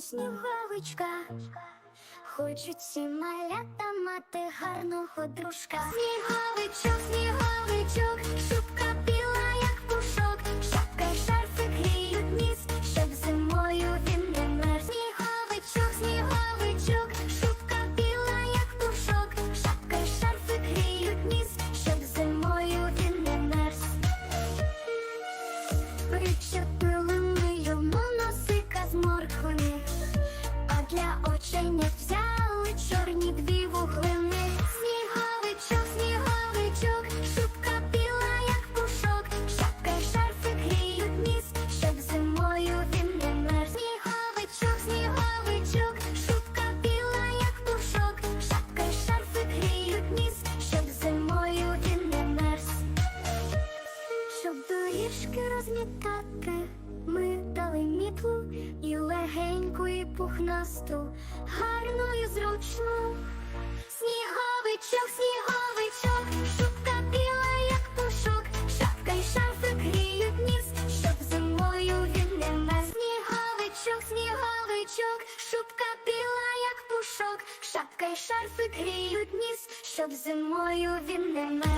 день сніговичка. Хочуть всі малята мати гарного дружка. Сніговичок, сніговичок, шубка біла, як пушок, шапка й шарфик гріють ніс, щоб зимою він не мерз. Сніговичок, сніговичок, шубка біла, як пушок, шапка й шарфик гріють ніс, щоб зимою він не мерз. Доріжки розмітати, ми дали мітлу і легеньку, і пухнасту, гарну і зручну. Сніговичок, сніговичок, шубка біла, як пушок, шапка й шарфик гріють ніс, щоб зимою він не мерз. Сніговичок, сніговичок, шубка біла, як пушок, шапка й шарфик гріють ніс, щоб зимою він не мерз.